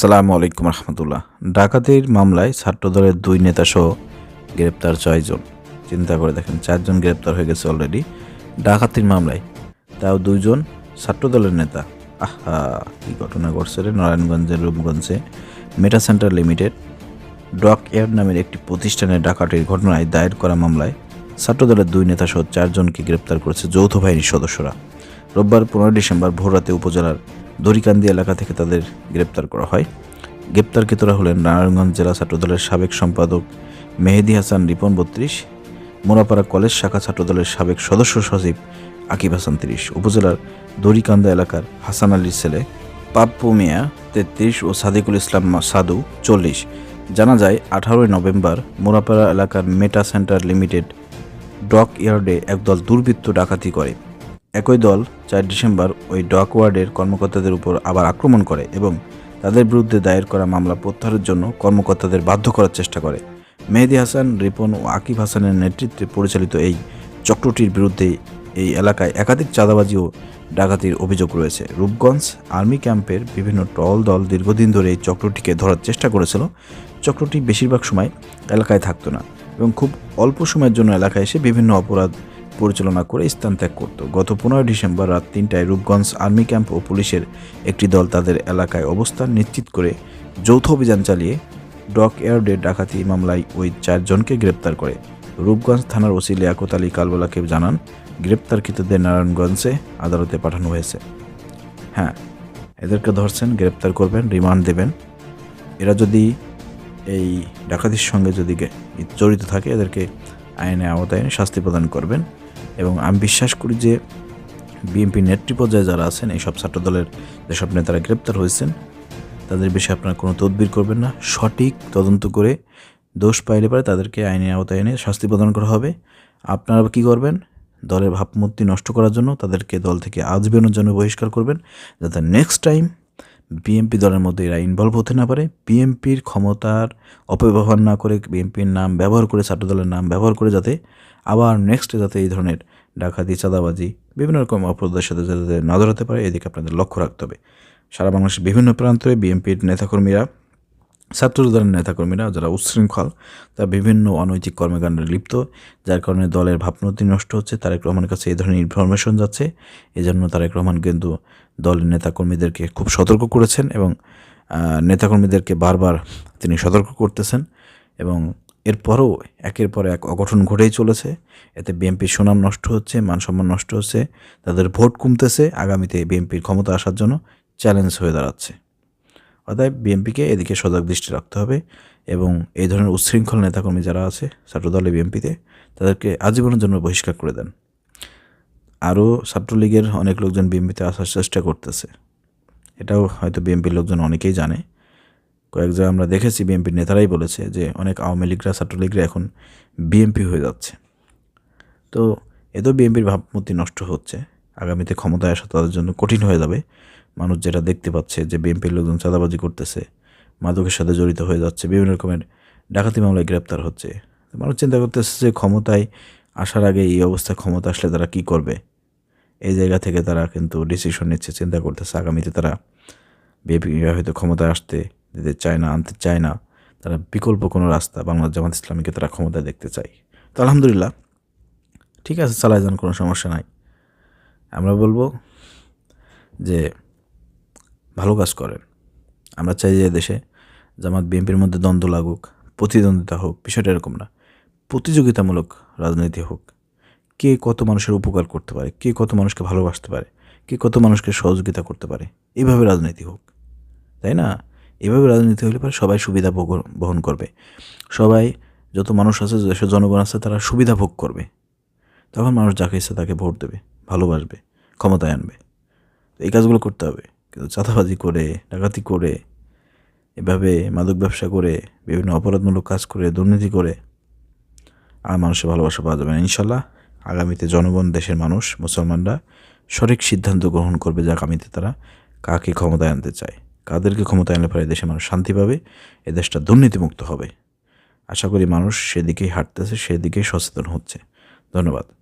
আসসালামু আলাইকুম রহমতুল্লাহ। ডাকাতির মামলায় ছাত্রদলের দুই নেতাসহ গ্রেপ্তার ছয়জন চিন্তা করে দেখেন চারজন গ্রেপ্তার হয়ে গেছে অলরেডি ডাকাতির মামলায় তাও দুইজন ছাত্রদলের নেতা। আহা, কি ঘটনা ঘটছে রে নারায়ণগঞ্জের রূপগঞ্জে। Meta Center Limited, Dock Air নামের একটি প্রতিষ্ঠানে ডাকাতির ঘটনায় দায়ের করা মামলায় ছাত্রদলের দুই নেতাসহ চারজনকে গ্রেপ্তার করেছে যৌথ বাহিনীর সদস্যরা। রোববার পনেরোই ডিসেম্বর ভোররাতে উপজেলার দড়িকান্দি এলাকা থেকে তাদের গ্রেপ্তার করা হয়। গ্রেপ্তারকৃতরা হলেন নারায়ণগঞ্জ জেলা ছাত্রদলের সাবেক সম্পাদক মেহেদি হাসান রিপন বত্রিশ মোরাপাড়া কলেজ শাখা ছাত্রদলের সাবেক সদস্য সচিব আকিব হাসান তিরিশ, উপজেলার দড়িকান্দা এলাকার হাসান আলীর ছেলে পাপ্পু মিয়া তেত্রিশ ও সাদিকুল ইসলাম সাদু চল্লিশ। জানা যায়, আঠারোই নভেম্বর মোরাপাড়া এলাকার মেটা সেন্টার লিমিটেড ডক ইয়ার্ডে একদল দুর্বৃত্ত ডাকাতি করে। একই দল চার ডিসেম্বর ওই ডক ওয়ার্ডের কর্মকর্তাদের উপর আবার আক্রমণ করে এবং তাদের বিরুদ্ধে দায়ের করা মামলা প্রত্যাহারের জন্য কর্মকর্তাদের বাধ্য করার চেষ্টা করে। মেহেদি হাসান, রিপন ও আকিব হাসানের নেতৃত্বে পরিচালিত এই চক্রটির বিরুদ্ধে এই এলাকায় একাধিক চাঁদাবাজি ও ডাকাতির অভিযোগ রয়েছে। রূপগঞ্জ আর্মি ক্যাম্পের বিভিন্ন টল দল দীর্ঘদিন ধরে এই চক্রটিকে ধরার চেষ্টা করেছিল। চক্রটি বেশিরভাগ সময় এলাকায় থাকতো না এবং খুব অল্প সময়ের জন্য এলাকায় এসে বিভিন্ন অপরাধ পরিচালনা করে স্থান ত্যাগ করত। গত পনেরোই ডিসেম্বর রাত তিনটায় রূপগঞ্জ আর্মি ক্যাম্প ও পুলিশের একটি দল তাদের এলাকায় অবস্থান নিশ্চিত করে যৌথ অভিযান চালিয়ে ডক এয়ার্ডে ডাকাতি মামলায় ওই চারজনকে গ্রেপ্তার করে। রূপগঞ্জ থানার ওসি লিয়াকত আলী কালবেলাকে জানান, গ্রেপ্তারকৃতদের নারায়ণগঞ্জে আদালতে পাঠানো হয়েছে। হ্যাঁ এদেরকে ধরছেন, গ্রেপ্তার করবেন, রিমান্ড দেবেন। এরা যদি এই ডাকাতির সঙ্গে যদি জড়িত থাকে, এদেরকে আইনে আওতায় শাস্তি প্রদান করবেন। এবং আমি বিশ্বাস করি যে বিএনপি নেত্রী পর্যায়ে যারা আছেন এইসব ছাত্রদলের যেসব নেতারা গ্রেপ্তার হয়েছেন, তাদের বিষয়ে আপনারা কোনো তদবির করবেন না। সঠিক তদন্ত করে দোষ পাইলে পারে তাদেরকে আইনের আওতায় এনে শাস্তি প্রদান করা হবে। আপনারা কী করবেন? দলের ভাবমূর্তি নষ্ট করার জন্য তাদেরকে দল থেকে আজীবনের জন্য বহিষ্কার করবেন, যাতে নেক্সট টাইম বিএনপি দলের মধ্যে এরা ইনভলভ হতে না পারে। বিএনপির ক্ষমতার অপব্যবহার না করে বিএনপির নাম ব্যবহার করে, ছাত্রদলের নাম ব্যবহার করে যাতে আবার নেক্সটে যাতে এই ধরনের ডাকাতি, চাঁদাবাজি, বিভিন্ন রকম অপরাধের সাথে যাতে না ধরাতে পারে, এদিকে আপনাদের লক্ষ্য রাখতে হবে। সারা বাংলাদেশের বিভিন্ন প্রান্তে বিএনপির নেতাকর্মীরা, ছাত্রদলের নেতাকর্মীরা, যারা উচ্ছৃঙ্খল, তারা বিভিন্ন অনৈতিক কর্মকাণ্ডে লিপ্ত, যার কারণে দলের ভাবমূর্তি নষ্ট হচ্ছে। তারেক রহমানের কাছে এই ধরনের ইনফরমেশন যাচ্ছে। এই জন্য তারেক রহমান কিন্তু দলের নেতাকর্মীদেরকে খুব সতর্ক করেছেন এবং নেতাকর্মীদেরকে বারবার তিনি সতর্ক করতেছেন এবং এরপরও একের পর এক অঘটন ঘটেই চলেছে। এতে বিএনপির সুনাম নষ্ট হচ্ছে মান সম্মান নষ্ট হচ্ছে, তাদের ভোট কমতেছে, আগামীতে বিএনপির ক্ষমতা আসার জন্য চ্যালেঞ্জ হয়ে দাঁড়াচ্ছে। অতএব বিএনপিকে এদিকে সজাগ দৃষ্টি রাখতে হবে এবং এই ধরনের উচ্ছৃঙ্খল নেতাকর্মী যারা আছে ছাত্রদলে বিএনপিতে, তাদেরকে আজীবনের জন্য বহিষ্কার করে দেন। আরও ছাত্রলীগের অনেক লোকজন বিএনপিতে আসার চেষ্টা করতেছে। এটাও হয়তো বিএনপির লোকজন অনেকেই জানে। কয়েক জায়গায় আমরা দেখেছি বিএনপির নেতারাই বলেছে যে অনেক আওয়ামী লীগরা, ছাত্রলীগরা এখন বিএনপি হয়ে যাচ্ছে। তো এতেও বিএনপির ভাবমূর্তি নষ্ট হচ্ছে। আগামীতে ক্ষমতায় আসা তাদের জন্য কঠিন হয়ে যাবে। মানুষ যেটা দেখতে পাচ্ছে যে বিএনপির লোকজন চাঁদাবাজি করতেছে, মাদকের সাথে জড়িত হয়ে যাচ্ছে, বিভিন্ন রকমের ডাকাতি মামলায় গ্রেপ্তার হচ্ছে। মানুষ চিন্তা করতেছে যে ক্ষমতায় আসার আগে এই অবস্থায় ক্ষমতা আসলে তারা কি করবে? এই জায়গা থেকে তারা কিন্তু ডিসিশন নিচ্ছে, চিন্তা করতেছে আগামীতে তারা বিএনপি হয়তো ক্ষমতায় আসতে দিতে চায় না আনতে চায় না তারা বিকল্প কোনো রাস্তা বাংলাদেশ জামাত ইসলামীকে তারা ক্ষমতায় দেখতে চায়। তো আলহামদুলিল্লাহ, ঠিক আছে, চালায় যান, কোনো সমস্যা নাই। আমরা বলব যে ভালো কাজ করেন। আমরা চাই যে দেশে জামাত, বিএনপির মধ্যে দ্বন্দ্ব লাগুক, প্রতিদ্বন্দ্বিতা হোক, বিষয়টা এরকম না। প্রতিযোগিতামূলক রাজনীতি হোক। কে কত মানুষের উপকার করতে পারে, কে কত মানুষকে ভালোবাসতে পারে, কে কত মানুষকে সহযোগিতা করতে পারে এইভাবে রাজনীতি হোক। তাই না? এভাবে রাজনীতি হলে পরে সবাই সুবিধা ভোগ- বহন করবে। সবাই, যত মানুষ আছে দেশের জনগণ আছে, তারা সুবিধা ভোগ করবে। তখন মানুষ যাকে ইচ্ছে তাকে ভোট দেবে, ভালোবাসবে, ক্ষমতায় আনবে। এই কাজগুলো করতে হবে। কিন্তু চাঁদাবাজি করে, ডাকাতি করে, এভাবে মাদক ব্যবসা করে, বিভিন্ন অপরাধমূলক কাজ করে, দুর্নীতি করে, আর মানুষের ভালোবাসা পাওয়া যাবে না। ইনশাল্লাহ আগামীতে জনগণ, দেশের মানুষ, মুসলমানরা সঠিক সিদ্ধান্ত গ্রহণ করবে যে আগামীতে তারা কাকে ক্ষমতায় আনতে চায়। কাদেরকে ক্ষমতা আনলে পরে দেশে মানুষ শান্তি পাবে, এ দেশটা দুর্নীতিমুক্ত হবে। আশা করি মানুষ সেদিকেই হাঁটতেছে, সেদিকেই সচেতন হচ্ছে। ধন্যবাদ।